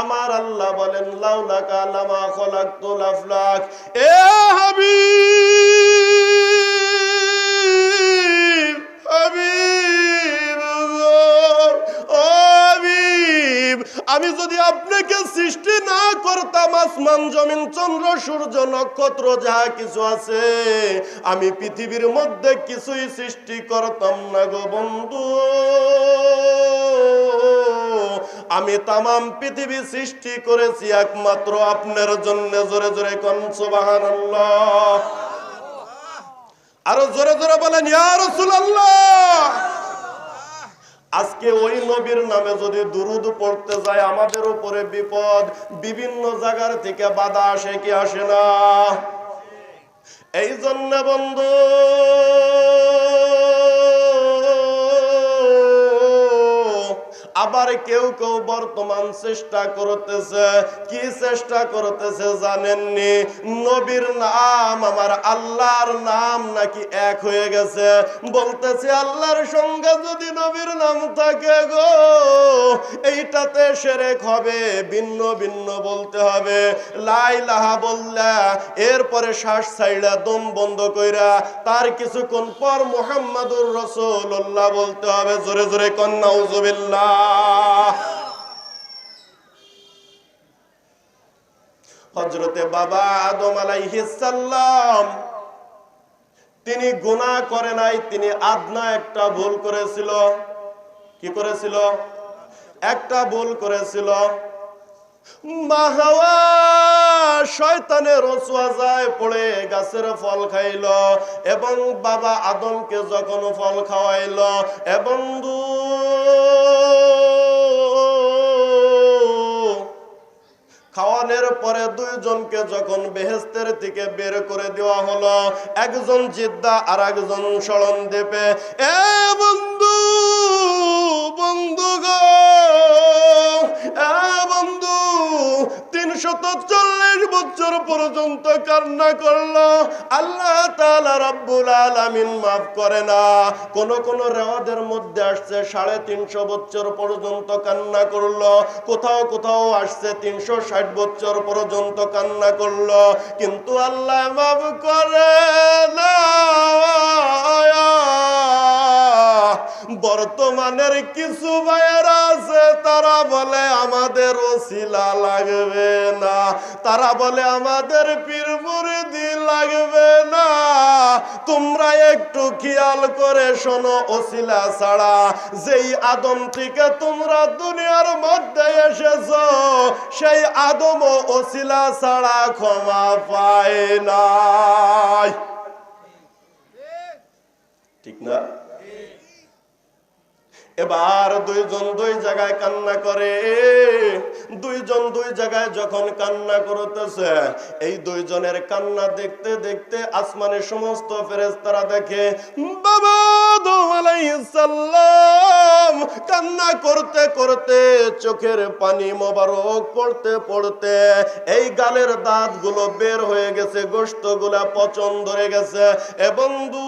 আমার আল্লাহ বলেন লাউলাকা লামা খলাকতুল আফলাক। এ আমি যদি আপনাকে সৃষ্টি না করতাম, আসমান, জমিন, চন্দ্র, সূর্য, নক্ষত্র, যাহা কিছু আছে, আমি পৃথিবীর মধ্যে কিছুই সৃষ্টি করতাম না গো বন্ধু। আমি তামাম পৃথিবী সৃষ্টি করেছি একমাত্র আপনার জন্য। জোরে জোরে কন, সুবহানাল্লাহ। আরও জোরে জোরে বলেন আজকে ওই নবীর নামে যদি দুরুদ পড়তে যায়, আমাদের উপরে বিপদ বিভিন্ন জায়গার থেকে বাধা আসে কি আসে না? এই জন্য বন্ধু আবার কেউ কেউ বর্তমান চেষ্টা করতেছে। কি চেষ্টা করতেছে জানেননি? নবীর নাম, আমার আল্লাহর নাম নাকি এক হয়ে গেছে। বলতেছে, আল্লাহর সঙ্গে যদি নবীর নাম থাকে গো, এইটাতে সেরেক হবে, ভিন্ন ভিন্ন বলতে হবে। লাই লাহা বললা এরপরে শ্বাস ছাইড়া দম বন্ধ কইরা তার কিছুক্ষণ পর মোহাম্মদুর রসুল্লাহ বলতে হবে, জোরে জোরে কন্যা উজুবিল্লাহ হজরতে বাবা আদম আলাইহিসাল্লাম তিনি গুনাহ করে নাই, তিনি আদনা একটা ভুল করেছিল। কি করেছিল? একটা ভুল করেছিল। শয়তানের রসুয়াজায় পড়ে গাছের ফল খাইল এবং বাবা আদমকে যখন ফল খাওয়াইল এবং খাওয়ানোর পরে দুইজনকে যখন বেহেস্তের থেকে বের করে দেওয়া হলো, একজন জিদ্দা আর একজন সরণ দেবে এ বন্ধু বন্ধু গো বন্ধু চল্লিশ বছর পর্যন্ত কান্না করল। আল্লাহ রব্বুল আলামিন মাফ করে না। কোন কোন রেওয়াদের মধ্যে আসছে সাড়ে তিনশো বছর পর্যন্ত কান্না করল। কোথাও কোথাও আসছে তিনশো ষাট বছর পর্যন্ত কান্না করল। কিন্তু আল্লাহ মাফ করে না। বর্তমানের কিছু ভাইয়েরা আছে, তারা বলে আমাদের ওসিলা লাগবে না। তারা বলে আমাদের পীর মুরিদি লাগবে না। তোমরা একটু খেয়াল করে শোনো ওসিলা ছাড়া, যেই আদম থেকে তোমরা দুনিয়ার মধ্যে এসেছ, সেই আদম ওসিলা ছাড়া ক্ষমা পায় নাই। ঠিক না? এবার দুইজন দুই জায়গায় কান্না করে। দুইজন দুই জায়গায় যখন কান্না করতেছে, এই দুইজনের কান্না দেখতে দেখতে আসমানের সমস্ত ফেরেশতারা দেখে, বাবা কান্না করতে করতে চোখের পানি মোবারক পড়তে পড়তে এই গালের দাঁতগুলো বের হয়ে গেছে, গোশতগুলা পচন ধরে গেছে এবং দু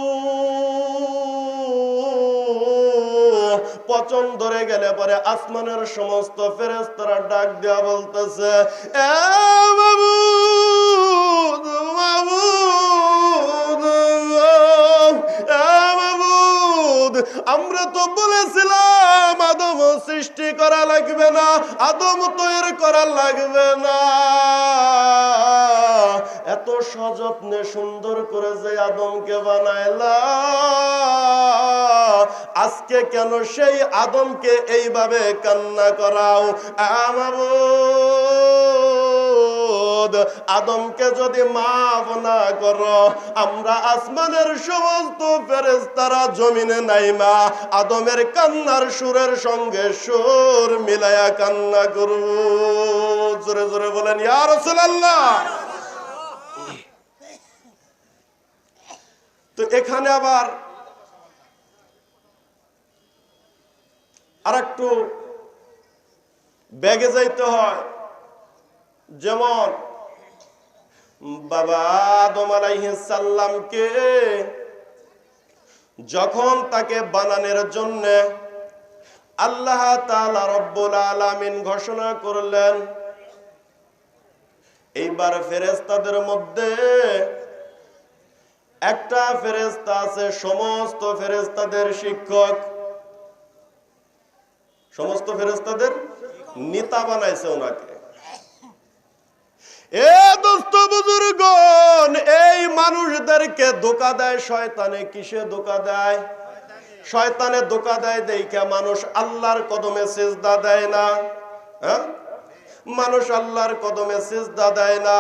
পচন ধরে গেলে পরে আসমানের সমস্ত ফেরেস্তারা ডাক দেওয়া বলতেছে মাবুদ, এ আমরা তো বলেছিলাম আদম সৃষ্টি করা লাগবে না আদম তৈরি করা লাগবে না। এত সযত্নে সুন্দর করে যে আদমকে বানাইলা আজকে কেন সেই আদমকে এইভাবে কান্না করাও? আমাবুদ আদমকে যদি মাফ না করো আমরা আসমানের সমস্ত ফেরেশতারা জমিনে নাইমা আদমের কান্নার সুরের সঙ্গে সুর মিলায়া কান্না করব জোরে জোরে বলেন ইয়া রাসূলুল্লাহ। তো এখানে আবার আর একটু ব্যাগে যাইতে হয়। যেমন, বাবা আদম সাল্লামকে যখন তাকে বানানোর জন্য আল্লাহ তাআলা রব্বুল আলামিন ঘোষণা করলেন, এইবার ফেরেশতাদের মধ্যে একটা ফেরেশতা আছে, সমস্ত ফেরেশতাদের শিক্ষক। সমস্ত ফেরেশতাদের নেতা বানাইছে ওনাকে। এ দোস্ত এই মানুষদেরকে ধোকা দেয় শয়তানে, কিসে ধোকা দেয়? শয়তানে ধোকা দেয় দেখে মানুষ আল্লাহর কদমে সেজদা দেয় না। হ্যাঁ? মানুষ আল্লাহর কদমে সিজদা দেয় না।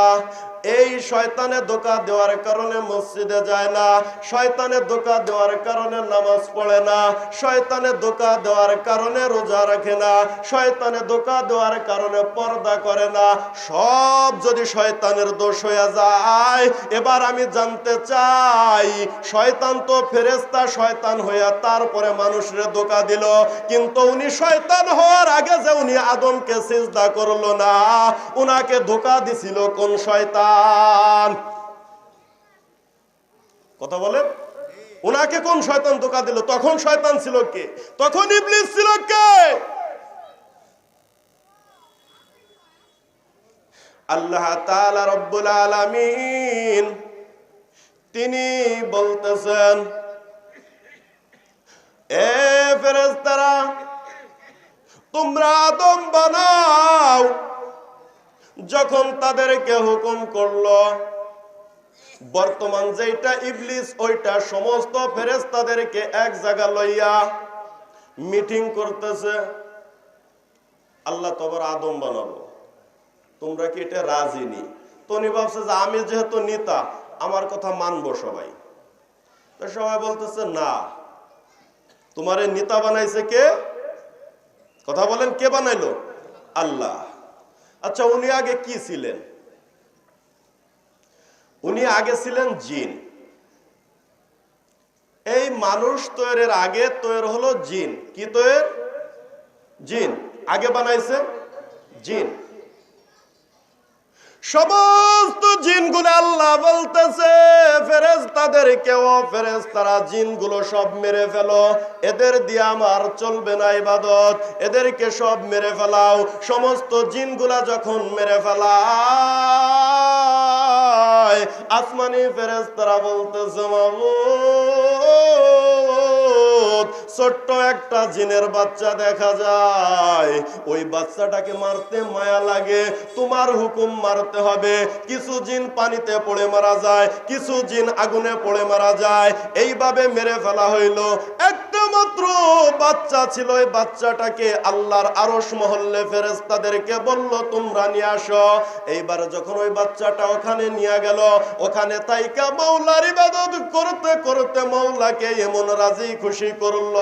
এই শয়তানে ধোকা দেওয়ার কারণে মসজিদে যায় না, শয়তানে ধোকা দেওয়ার কারণে নামাজ পড়ে না, শয়তানে ধোকা দেওয়ার কারণে রোজা রাখে না, শয়তানে ধোকা দেওয়ার কারণে পর্দা করে না। সব যদি শয়তানের দোষ হয়ে যায়, এবার আমি জানতে চাই, শয়তান তো ফেরেস্তা শয়তান হইয়া তারপরে মানুষের ধোকা দিল, কিন্তু উনি শয়তান হওয়ার আগে যে উনি আদমকে সিজদা করল না, উনাকে ধোকা দিছিল কোন শয়তান? কথা বলেন? উনাকে কোন শয়তান ধোকা দিল? তখন শয়তান ছিল কে? তখন ইবলিস ছিল কে? আল্লাহ তাআলা রব্বুল আলামিন, তিনি বলতেছেন, এ ফেরেশতারা, তোমরা আদম বানাও যখন তাদেরকে হুকুম করল, বর্তমান যেটা ইবলিস, ওইটা সমস্ত ফেরেস তাদেরকে এক জায়গা লইয়া মিটিং করতেছে। আল্লাহ তোমার আদম বানাবো তোমরা কি এটা রাজি নি? তো উনি ভাবছে যে আমি যেহেতু নেতা, আমার কথা মানবো সবাই। তো সবাই বলতেছে, না। তোমারে নেতা বানাইছে কে? কথা বলেন, কে বানাইলো? আল্লাহ। আচ্ছা উনি আগে কি ছিলেন? উনি আগে ছিলেন জিন। এই মানুষ তৈরের আগে তৈর হলো জিন। কি তৈর? জিন। আগে বানাইছে জিন। সমস্ত জিনগুলো আল্লাহ বলতেছে ফেরেজ তাদের কেউ ফেরেজ তারা জিনগুলো সব মেরে ফেলো। এদের দিয়ে আমার চলবে না ইবাদত, এদেরকে সব মেরে ফেলাও। সমস্ত জিনগুলা যখন মেরে ফেলায়, আসমানি ফেরেজ তারা বলতেছে মাবুদ ছোট্ট একটা জিনের বাচ্চা দেখা যায়। ওই বাচ্চাটাকে মারতে মায়া লাগে, তোমার হুকুম মারতে হবে। কিছু জিন পানিতে পড়ে মারা যায়, কিছু জিন আগুনে পড়ে মারা যায়। এইভাবে মেরে ফেলা হইল। একটা মাত্র বাচ্চা ছিল, ওই বাচ্চাটাকে আল্লাহর আরস মহল্লে ফেরেস্তাদেরকে বলল, তোমরা নিয়ে আসো। এইবার যখন ওই বাচ্চাটা ওখানে নিয়ে গেল, ওখানে তাইকা মৌলার ইবাদত করতে করতে মৌলাকে এমন রাজি খুশি করল।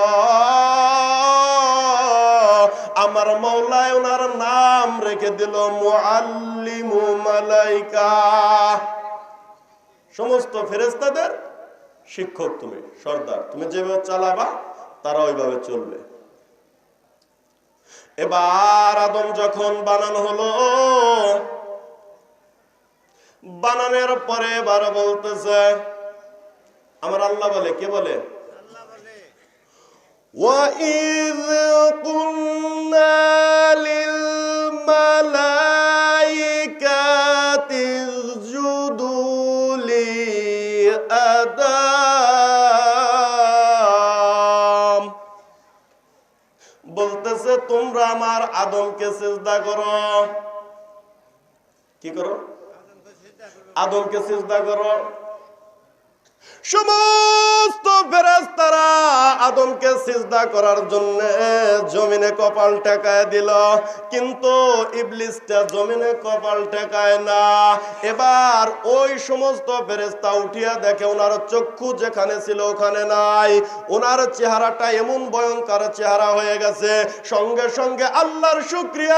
আমার মৌলায় ওনার নাম রেখে দিল মুআল্লিমু মালাইকা। সমস্ত ফেরেস্তাদের শিক্ষক তুমি, সর্দার। তুমি যেভাবে চালাবা, তারা ওইভাবে চলবে। এবার আদম যখন বানানো হলো, বানানোর পরে এবার বলতেছে, আমার আল্লাহ বলে, কে বলে? وَإِذْ قُلْنَا لِلْمَلَائِكَةِ اسْجُدُوا لِآدَمَ বলতেছে তোমরা আমার আদমকে সিজদা করো কি করো আদমকে সিজদা করো সমস্ত ফেরেশতারা আদমকে সিজদা করার জন্য জমিনে কপাল টেকায় দিল। কিন্তু ইবলিসটা জমিনে কপাল টেকায় না। এবার ওই সমস্ত ফেরেশতা উঠিয়া দেখে ওনার চক্ষু যেখানে ছিল ওখানে নাই। ওনার চেহারাটা এমন ভয়ঙ্কর চেহারা হয়ে গেছে। সঙ্গে সঙ্গে আল্লাহর শুক্রিয়া